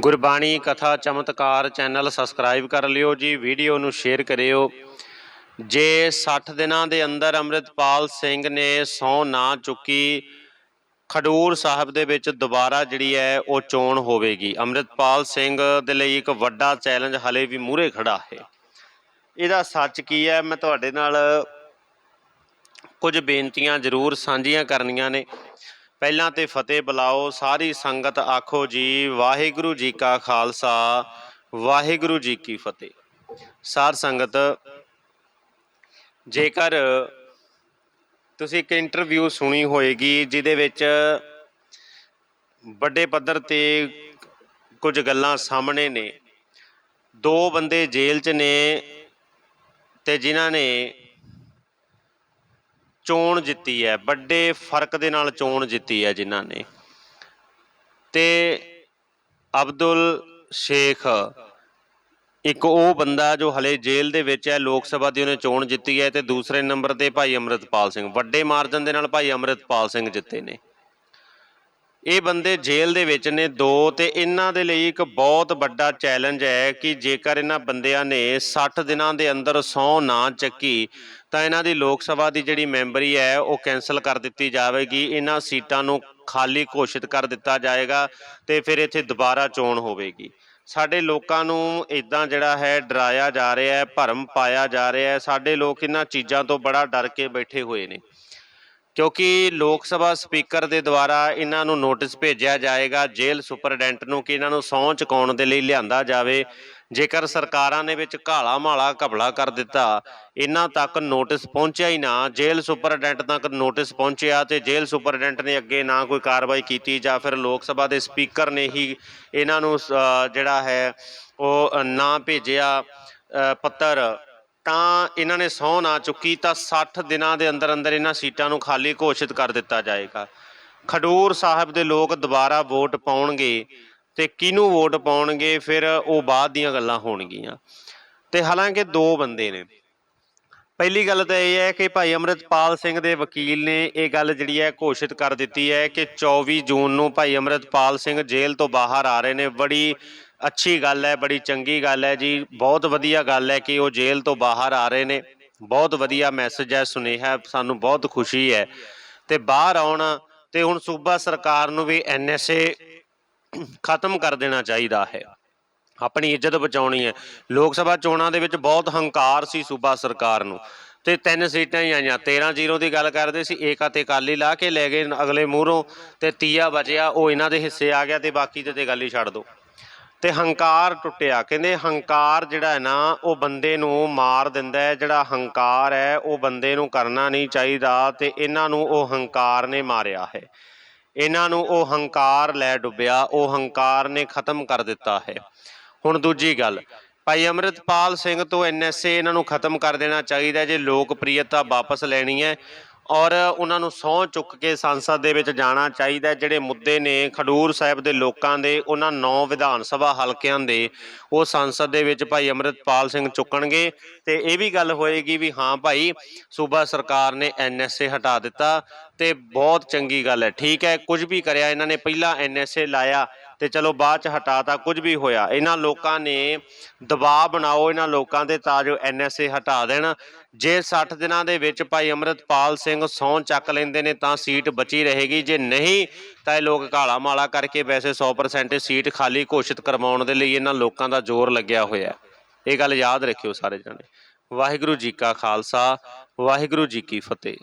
ਗੁਰਬਾਣੀ ਕਥਾ ਚਮਤਕਾਰ channel subscribe ਕਰ ਲਿਓ ਜੀ, ਵੀਡੀਓ ਨੂੰ ਸ਼ੇਅਰ ਕਰਿਓ। ਜੇ 60 ਦਿਨਾਂ ਦੇ ਅੰਦਰ ਅੰਮ੍ਰਿਤਪਾਲ ਸਿੰਘ ਨੇ ਸਹੁੰ ਨਾ ਚੁੱਕੀ, ਖਡੂਰ ਸਾਹਿਬ ਦੇ ਵਿੱਚ ਦੁਬਾਰਾ ਜਿਹੜੀ ਹੈ ਉਹ ਚੋਣ ਹੋਵੇਗੀ। ਅੰਮ੍ਰਿਤਪਾਲ ਸਿੰਘ ਦੇ ਲਈ ਇੱਕ ਵੱਡਾ ਚੈਲੰਜ ਹਲੇ ਵੀ ਮੂਹਰੇ ਖੜਾ ਹੈ। ਇਹਦਾ ਸੱਚ ਕੀ ਹੈ? ਮੈਂ ਤੁਹਾਡੇ ਨਾਲ ਕੁਝ ਬੇਨਤੀਆਂ ਜ਼ਰੂਰ ਸਾਂਝੀਆਂ ਕਰਨੀਆਂ ਨੇ। ਪਹਿਲਾਂ ਤੇ ਫਤਿਹ ਬੁਲਾਓ, ਸਾਰੀ ਸੰਗਤ ਆਖੋ ਜੀ, ਵਾਹਿਗੁਰੂ ਜੀ ਕਾ ਖਾਲਸਾ, ਵਾਹਿਗੁਰੂ ਜੀ ਕੀ ਫਤਿਹ। ਸਾਰ ਸੰਗਤ, ਜੇਕਰ ਤੁਸੀਂ ਇੱਕ ਇੰਟਰਵਿਊ ਸੁਣੀ ਹੋਏਗੀ, ਜਿਹਦੇ ਵਿੱਚ ਵੱਡੇ ਪੱਧਰ ਤੇ ਕੁਝ ਗੱਲਾਂ ਸਾਹਮਣੇ ਨੇ। ਦੋ ਬੰਦੇ ਜੇਲ੍ਹ 'ਚ ਨੇ ਤੇ ਜਿਨ੍ਹਾਂ ਨੇ ਚੋਣ ਜਿੱਤੀ ਹੈ, ਵੱਡੇ ਫ਼ਰਕ ਦੇ ਨਾਲ ਚੋਣ ਜਿੱਤੀ ਹੈ ਜਿਨ੍ਹਾਂ ਨੇ। ਤੇ ਅਬਦੁਲ ਸ਼ੇਖ, ਇੱਕ ਉਹ ਬੰਦਾ ਜੋ ਹਲੇ ਜੇਲ੍ਹ ਦੇ ਵਿੱਚ ਹੈ, ਲੋਕ ਸਭਾ ਦੀ ਉਹਨੇ ਚੋਣ ਜਿੱਤੀ ਹੈ ਤੇ ਦੂਸਰੇ ਨੰਬਰ ਤੇ ਭਾਈ ਅਮਰਿਤਪਾਲ ਸਿੰਘ, ਵੱਡੇ ਮਾਰਜਨ ਦੇ ਨਾਲ ਭਾਈ ਅਮਰਿਤਪਾਲ ਸਿੰਘ ਜਿੱਤੇ ਨੇ। ਇਹ ਬੰਦੇ ਜੇਲ੍ਹ ਦੇ ਵਿੱਚ ਨੇ ਦੋ ਤੇ ਇਹਨਾਂ ਦੇ ਲਈ ਇੱਕ ਬਹੁਤ ਵੱਡਾ ਚੈਲੰਜ ਹੈ ਕਿ ਜੇਕਰ ਇਹਨਾਂ ਬੰਦਿਆਂ ਨੇ 60 ਦਿਨਾਂ ਦੇ ਅੰਦਰ ਸਹੁੰ ਨਾ ਚੱਕੀ, ਤਾਂ ਇਹਨਾਂ ਦੀ ਲੋਕ ਸਭਾ ਦੀ ਜਿਹੜੀ ਮੈਂਬਰੀ ਹੈ, ਉਹ ਕੈਨਸਲ ਕਰ ਦਿੱਤੀ ਜਾਵੇਗੀ। ਇਹਨਾਂ ਸੀਟਾਂ ਨੂੰ ਖਾਲੀ ਘੋਸ਼ਿਤ ਕਰ ਦਿੱਤਾ ਜਾਏਗਾ ਤੇ ਫਿਰ ਇੱਥੇ ਦੁਬਾਰਾ ਚੋਣ ਹੋਵੇਗੀ। ਸਾਡੇ ਲੋਕਾਂ ਨੂੰ ਇਦਾਂ ਜਿਹੜਾ ਹੈ, ਡਰਾਇਆ ਜਾ ਰਿਹਾ ਹੈ, ਭਰਮ ਪਾਇਆ ਜਾ ਰਿਹਾ ਹੈ। ਸਾਡੇ ਲੋਕ ਇਹਨਾਂ ਚੀਜ਼ਾਂ ਤੋਂ ਬੜਾ ਡਰ ਕੇ ਬੈਠੇ ਹੋਏ ਨੇ। ਕਿਉਂਕਿ ਲੋਕ ਸਭਾ ਸਪੀਕਰ ਦੇ ਦੁਆਰਾ ਇਹਨਾਂ ਨੂੰ ਨੋਟਿਸ ਭੇਜਿਆ ਜਾਏਗਾ, ਜੇਲ੍ਹ ਸੁਪਰਡੈਂਟ ਨੂੰ ਕਿ ਇਹਨਾਂ ਨੂੰ ਸਹੁੰ ਚੁਕਾਉਣ ਦੇ ਲਈ ਲਿਆਂਦਾ ਜਾਵੇ। ਜੇਕਰ ਸਰਕਾਰਾਂ ਨੇ ਵਿੱਚ ਘਾਲਾ ਮਾਲਾ ਘਬਲਾ ਕਰ ਦਿੱਤਾ, ਇਹਨਾਂ ਤੱਕ ਨੋਟਿਸ ਪਹੁੰਚਿਆ ਹੀ ਨਾ। ਜੇਲ੍ਹ ਸੁਪਰਡੈਂਟ ਤੱਕ ਨੋਟਿਸ ਪਹੁੰਚਿਆ ਤੇ ਜੇਲ੍ਹ ਸੁਪਰਡੈਂਟ ਨੇ ਅੱਗੇ ਨਾ ਕੋਈ ਕਾਰਵਾਈ ਕੀਤੀ ਜਾਂ ਫਿਰ ਲੋਕ ਸਭਾ ਦੇ ਸਪੀਕਰ ਨੇ ਹੀ ਇਹਨਾਂ ਨੂੰ ਜਿਹੜਾ ਹੈ, ਉਹ ਨਾ ਭੇਜਿਆ ਪੱਤਰ ਤਾਂ ਇਹਨਾਂ ਨੇ ਸਹੁੰ ਨਾ ਚੁੱਕੀ ਤਾਂ 60 ਦਿਨਾਂ ਦੇ ਅੰਦਰ ਅੰਦਰ ਇਹਨਾਂ ਸੀਟਾਂ ਨੂੰ ਖਾਲੀ ਘੋਸ਼ਿਤ ਕਰ ਦਿੱਤਾ ਜਾਏਗਾ। ਖਡੂਰ ਸਾਹਿਬ ਦੇ ਲੋਕ ਦੁਬਾਰਾ ਵੋਟ ਪਾਉਣਗੇ ਤੇ ਕਿਹਨੂੰ ਵੋਟ ਪਾਉਣਗੇ ਫਿਰ ਉਹ ਬਾਅਦ ਦੀਆਂ ਗੱਲਾਂ ਹੋਣਗੀਆਂ। ਤੇ ਹਾਲਾਂਕਿ ਦੋ ਬੰਦੇ ਨੇ। ਪਹਿਲੀ ਗੱਲ ਤਾਂ ਇਹ ਹੈ ਕਿ ਭਾਈ ਅਮਰਿਤਪਾਲ ਸਿੰਘ ਦੇ ਵਕੀਲ ਨੇ ਇਹ ਗੱਲ ਜਿਹੜੀ ਹੈ ਘੋਸ਼ਿਤ ਕਰ ਦਿੱਤੀ ਹੈ ਕਿ 24 ਜੂਨ ਨੂੰ ਭਾਈ ਅਮਰਿਤਪਾਲ ਸਿੰਘ ਜੇਲ੍ਹ ਤੋਂ ਬਾਹਰ ਆ ਰਹੇ ਨੇ। ਬੜੀ ਅੱਛੀ ਗੱਲ ਹੈ, ਬੜੀ ਚੰਗੀ ਗੱਲ ਹੈ ਜੀ। ਬਹੁਤ ਵਧੀਆ ਗੱਲ ਹੈ ਕਿ ਉਹ ਜੇਲ੍ਹ ਤੋਂ ਬਾਹਰ ਆ ਰਹੇ ਨੇ। ਬਹੁਤ ਵਧੀਆ ਮੈਸੇਜ ਹੈ, ਸੁਨੇਹਾ ਸਾਨੂੰ ਬਹੁਤ ਖੁਸ਼ੀ ਹੈ। ਤੇ ਬਾਹਰ ਆਉਣ ਤੇ ਹੁਣ ਸੂਬਾ ਸਰਕਾਰ ਨੂੰ ਵੀ ਐਨਐਸਏ ਖਤਮ ਕਰ ਦੇਣਾ ਚਾਹੀਦਾ ਹੈ। ਆਪਣੀ ਇੱਜ਼ਤ ਬਚਾਉਣੀ ਹੈ। ਲੋਕ ਸਭਾ ਚੋਣਾਂ ਦੇ ਵਿੱਚ ਬਹੁਤ ਹੰਕਾਰ ਸੀ ਸੂਬਾ ਸਰਕਾਰ ਨੂੰ। ਤੇ ਤਿੰਨ ਸੀਟਾਂ ਹੀ ਆਈਆਂ। 13 ਜ਼ੀਰੋ ਦੀ ਗੱਲ ਕਰਦੇ ਸੀ, ਏਕਾ ਤੇ ਕਾਲੀ ਲਾ ਕੇ ਲੈ ਗਏ ਅਗਲੇ ਮੂਹਰੋਂ ਤੇ ਤੀਆ ਬਚਿਆ, ਉਹ ਇਹਨਾਂ ਦੇ ਹਿੱਸੇ ਆ ਗਿਆ ਤੇ ਬਾਕੀ ਤੇ ਗੱਲ ਹੀ ਛੱਡ ਦੋ ਤੇ ਹੰਕਾਰ ਟੁੱਟਿਆ। ਕਹਿੰਦੇ ਹੰਕਾਰ ਜਿਹੜਾ ਹੈ ਨਾ, ਉਹ ਬੰਦੇ ਨੂੰ ਮਾਰ ਦਿੰਦਾ ਹੈ। ਜਿਹੜਾ ਹੰਕਾਰ ਹੈ, ਉਹ ਬੰਦੇ ਨੂੰ ਕਰਨਾ ਨਹੀਂ ਚਾਹੀਦਾ ਤੇ ਇਹਨਾਂ ਨੂੰ ਉਹ ਹੰਕਾਰ ਨੇ ਮਾਰਿਆ ਹੈ। ਇਹਨਾਂ ਨੂੰ ਉਹ ਹੰਕਾਰ ਲੈ ਡੁੱਬਿਆ, ਉਹ ਹੰਕਾਰ ਨੇ ਖਤਮ ਕਰ ਦਿੱਤਾ ਹੈ। ਹੁਣ ਦੂਜੀ ਗੱਲ, ਭਾਈ ਅਮਰਿਤਪਾਲ ਸਿੰਘ ਤੋਂ ਐਨਐਸਏ ਇਹਨਾਂ ਨੂੰ ਖਤਮ ਕਰ ਦੇਣਾ ਚਾਹੀਦਾ ਜੇ ਲੋਕਪ੍ਰਿਯਤਾ ਵਾਪਸ ਲੈਣੀ ਹੈ ਔਰ ਉਹਨਾਂ ਨੂੰ ਸਹੁੰ ਚੁੱਕ ਕੇ ਸੰਸਦ ਦੇ ਵਿੱਚ ਜਾਣਾ ਚਾਹੀਦਾ ਜਿਹੜੇ ਮੁੱਦੇ ਨੇ ਖਡੂਰ ਸਾਹਿਬ ਦੇ ਲੋਕਾਂ ਦੇ, ਉਹਨਾਂ ਨੌ ਵਿਧਾਨ ਸਭਾ ਹਲਕਿਆਂ ਦੇ, ਉਹ ਸੰਸਦ ਦੇ ਵਿੱਚ ਭਾਈ ਅਮਰਿਤਪਾਲ ਸਿੰਘ ਚੁੱਕਣਗੇ। ਤੇ ਇਹ ਵੀ ਗੱਲ ਹੋਏਗੀ ਵੀ ਹਾਂ ਭਾਈ, ਸੂਬਾ ਸਰਕਾਰ ਨੇ ਐਨਐਸਏ ਹਟਾ ਦਿੱਤਾ ਤੇ ਬਹੁਤ ਚੰਗੀ ਗੱਲ ਹੈ। ਠੀਕ ਹੈ, ਕੁਝ ਵੀ ਕਰਿਆ ਇਹਨਾਂ ਨੇ, ਪਹਿਲਾਂ ਐਨਐਸਏ ਲਾਇਆ ਤੇ ਚਲੋ ਬਾਅਦ ਚ ਹਟਾਤਾ, ਕੁਝ ਵੀ ਹੋਇਆ। ਇਹਨਾਂ ਲੋਕਾਂ ਨੇ ਦਬਾਅ ਬਣਾਓ, ਇਹਨਾਂ ਲੋਕਾਂ ਦੇ ਤਾਂ ਜੋ ਐਨਐਸਏ ਹਟਾ ਦੇਣ। ਜੇ 60 ਦਿਨਾਂ ਦੇ ਵਿੱਚ ਭਾਈ ਅਮਰਿਤਪਾਲ ਸਿੰਘ ਸਹੁੰ ਚੱਕ ਲੈਂਦੇ ਨੇ, ਤਾਂ ਸੀਟ ਬਚੀ ਰਹੇਗੀ। ਜੇ ਨਹੀਂ, ਤਾਂ ਇਹ ਲੋਕ ਕਾਲਾ ਮਾਲਾ ਕਰਕੇ ਵੈਸੇ 100% ਸੀਟ ਖਾਲੀ ਘੋਸ਼ਿਤ ਕਰਵਾਉਣ ਦੇ ਲਈ ਇਹਨਾਂ ਲੋਕਾਂ ਦਾ ਜ਼ੋਰ ਲੱਗਿਆ ਹੋਇਆ। ਇਹ ਗੱਲ ਯਾਦ ਰੱਖਿਓ ਸਾਰੇ ਜਣੇ ਵਾਹਿਗੁਰੂ ਜੀ ਕਾ ਖਾਲਸਾ, ਵਾਹਿਗੁਰੂ ਜੀ ਕੀ ਫਤਿਹ।